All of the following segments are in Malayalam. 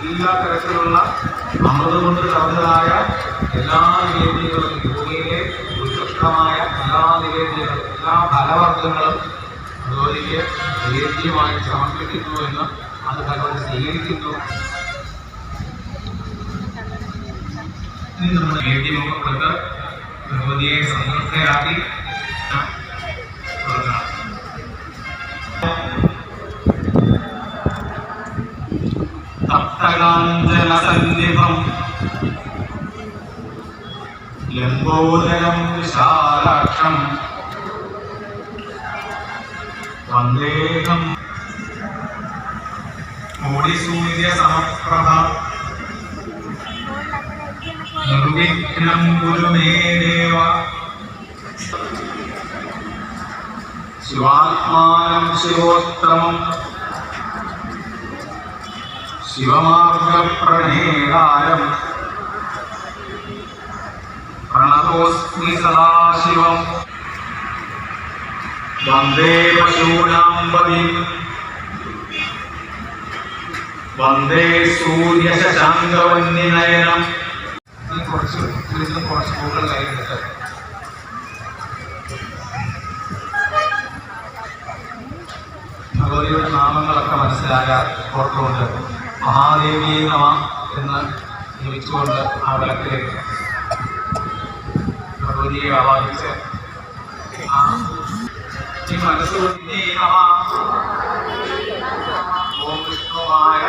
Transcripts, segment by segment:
എല്ലാ തരത്തിലുള്ള അമൃത് കൊണ്ട് നിറഞ്ഞതായ എല്ലാ നിവേദ്യങ്ങളും ഭൂമിയിലെ ഉത്കൃഷ്ടമായ എല്ലാ നിവേദ്യങ്ങളും എല്ലാ ഫലവർഗങ്ങളും ഭഗവതിക്ക് നിവേദ്യമായി സമർപ്പിക്കുന്നു എന്ന് അത് ഭഗവതി സ്വീകരിക്കുന്നു. നിവേദ്യമൊക്കെ കൊടുത്ത് ഭഗവതിയെ സന്തുഷ്ടയാക്കി തപ്തകാഞ്ചനസന്നിഭം ലംബോദരം വിശാലാക്ഷം വന്ദേഹം. കോടിസൂര്യ സമപ്രഭ നിർവിഘ്നം കുരു മേ ദേവ. ശിവാത്മാനം ശിവോത്തമം. ശിവമാർഗപ്രണേതാരം പ്രണതോസ്മി സദാശിവം. വന്ദേ പശൂനാം പതി വന്ദേ സൂര്യശാന്തവന്യനയനം ഭഗവതിയുടെ നാമങ്ങളൊക്കെ മനസ്സിലായ ഓർത്തുകൊണ്ട് മഹാദേവിയെ നമ എന്ന് ജപിച്ചുകൊണ്ട് ആ വിളക്കിലേക്ക് ഭഗവതിയെ ആവാഹിച്ച് ആ ഈ മനസ്സുകൊണ്ടേ നമ. ഓം വിഷ്ണുവായ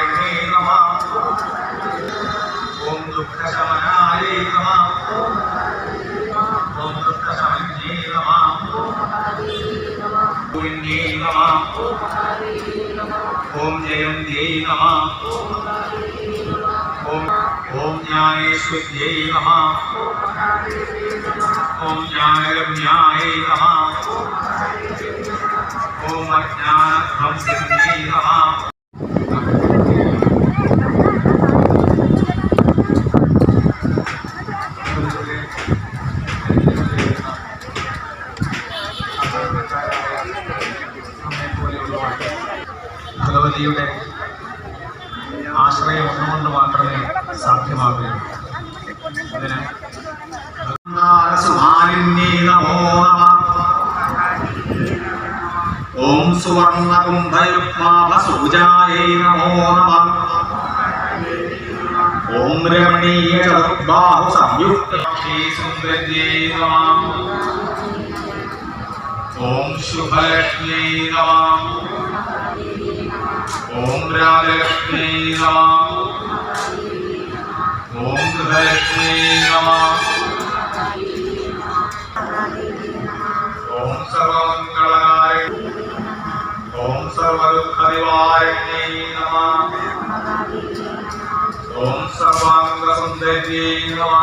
ദാക്ഷായ നമ ഓം ദുഃഖശമനായ നമ ഓം ദുഃഖശമന്യേ നമ ഗോവിന്ദേ നമ ഓം ജയന്ത്യേ നമ ഓം ഓം ജ്ഞാനേശ്വര്यै നമ ഓം ജ്ഞാനഗമ്യായ നമ ഓം അജ്ഞാനധ്വംസിന്യേ നമ മാത്രമേ സാധ്യമാകുകയുള്ളൂ. അതിന് ഓം സുവർണകുംഭയുഗ്മാഭസൂജായൈ നമോ നമ. ഓം രമണീയ ചതുർബാഹു സംയുക്ത സുന്ദര്യേ നമ. ഓം ശുഭലക്ഷ്മീ നമ. ഓം രാജലക്ഷ്മീ നമ. ഓം ഗൃഹലക്ഷ്മീ നമ ഓം സർവമംഗളകായ ഓം സർവദുഃഖനിവാരിണ്യേ നമ ഓം സർവാംഗസുന്ദര്യേ നമ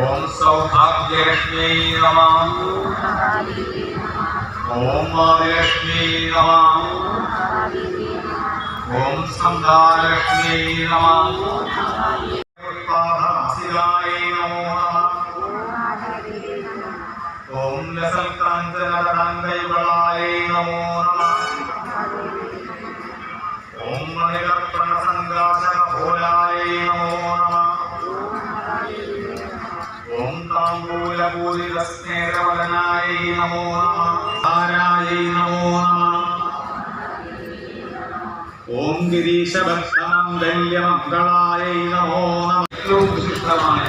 ഓം സൗഭാഗ്യലക്ഷ്മീ നമ ഓം ആദിലക്ഷ്മീ നമ ഓം സന്താനലക്ഷ്മീ നമ ഉത്പാദനാസികായ നമോ നമ ഓം ലസൽക്കാഞ്ചനതടങ്കൈകളായ നമോ നമ ഓം മണിലപ്രണസങ്കാശനഭോലായ നമോ നമ ഓം താമ്പൂലപൂരിതസ്നേഹവദനായ നമോ നമ ധാരായ നമോ നമ ഓം ഗിരീശഭക്തമംഗല്യമംഗളായ നമോ നമ വിശിഷ്ടമായ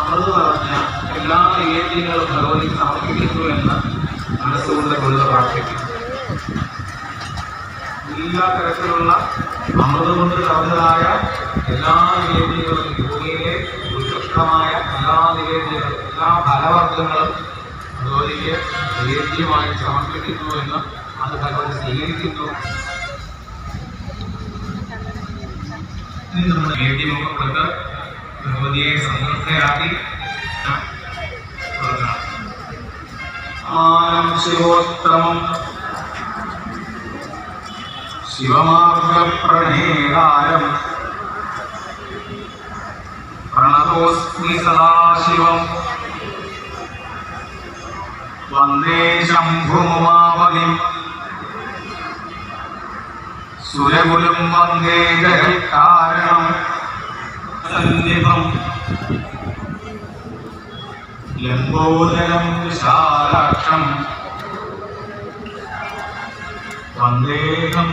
അമൃത് പറഞ്ഞ എല്ലാ നിവേദ്യങ്ങളും ഭഗവതി സമർപ്പിക്കുന്നു എന്ന് മനസ്സുകൊണ്ട് കൊണ്ട് പ്രാർത്ഥിക്കുന്നു. എല്ലാ തരത്തിലുള്ള അമൃത് കൊണ്ട് കവിതായ എല്ലാ നിവേദ്യങ്ങളും ഭൂമിയിലെ ഉത്കൃഷ്ടമായ എല്ലാ നിവേദ്യങ്ങളും എല്ലാ ഫലവർഗങ്ങളും ഭഗവതിക്ക് നിവേദ്യമായി സമർപ്പിക്കുന്നു എന്ന് അത് ഭഗവതി സ്വീകരിക്കുന്നു. ഇനി നമ്മൾ നിവേദ്യമൊക്കെ കൊടുത്ത് ഭഗവതിയെ സന്തുഷ്ടയാക്കി തുടങ്ങാം ആത്മാനം ശിവോത്തമം ശിവമാർഗപ്രണേതാരം പ്രണതോസ്മി സദാശിവം വന്ദേ ശംഭുമുമാപതിം സുരകുലും വന്ദേ കാരണം. സന്നിധം ലംബോദരം വിശാലാക്ഷം. വന്ദേഹം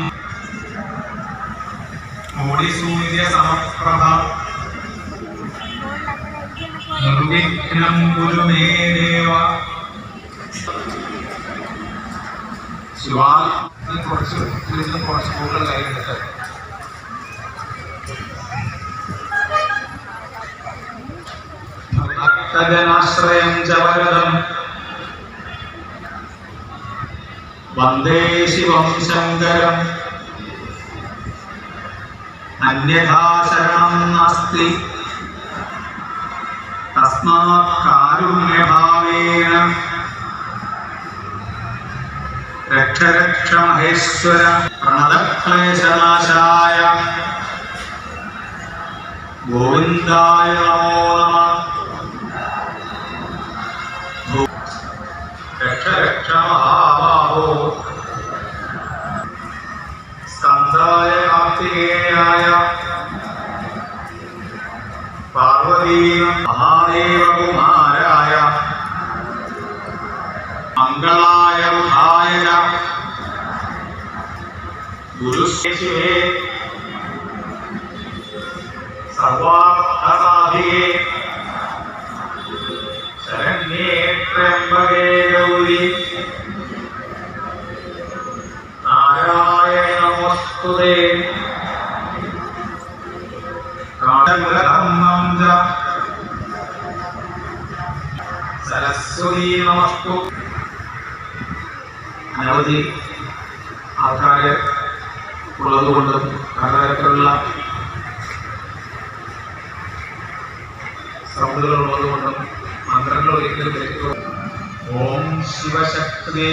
മോടിസൂര്യ സമപ്രഭ. നിർവിഘ്നം ഗുരുമേ ദേവ നീ കുറച്ച് ഇതിൽ കുറച്ച് കൂടുതൽ കയ്യിലെടുത്ത് ഭക്തജനാശ്രയം ച വന്ദേ ശിവം ശങ്കരം. അന്യഥാശരണം നാസ്തി. തസ്മാത് കാരുണ്യഭാവേന. രക്ഷ രക്ഷ മഹേശ്വര പ്രണതക്ലേശനാശായ ഗോവിന്ദായ നമോ നമ രക്ഷ ഗുരുശിവേ സർവാർത്ഥസാധികേ. ശരണ്യേ ത്രയംബകേ ഗൗരി. നാരായണ നമസ്തുതേ സരസ്വതീ നമസ്തു. അനവധി ഉള്ളതുകൊണ്ടും പലതരത്തിലുള്ള സൗണ്ടുകൾ ഉള്ളതുകൊണ്ടും മന്ത്രങ്ങൾ ഒരിക്കലും ഓം ശിവശക്തി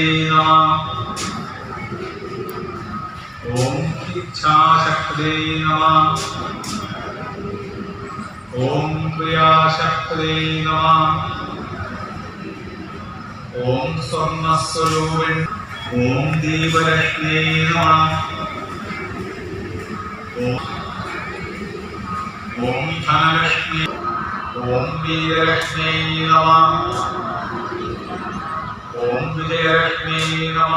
ഓം നമ. ഓം ക്രിയാശക്തി നമ. ഓം സ്വർണസ്വരൂപൻ ഓം ദീപരത്നേ നമ. ഓം ഓം ധനലക്ഷ്മി ഓം വീരലക്ഷ്മി നമ ഓം വിജയലക്ഷ്മി നമ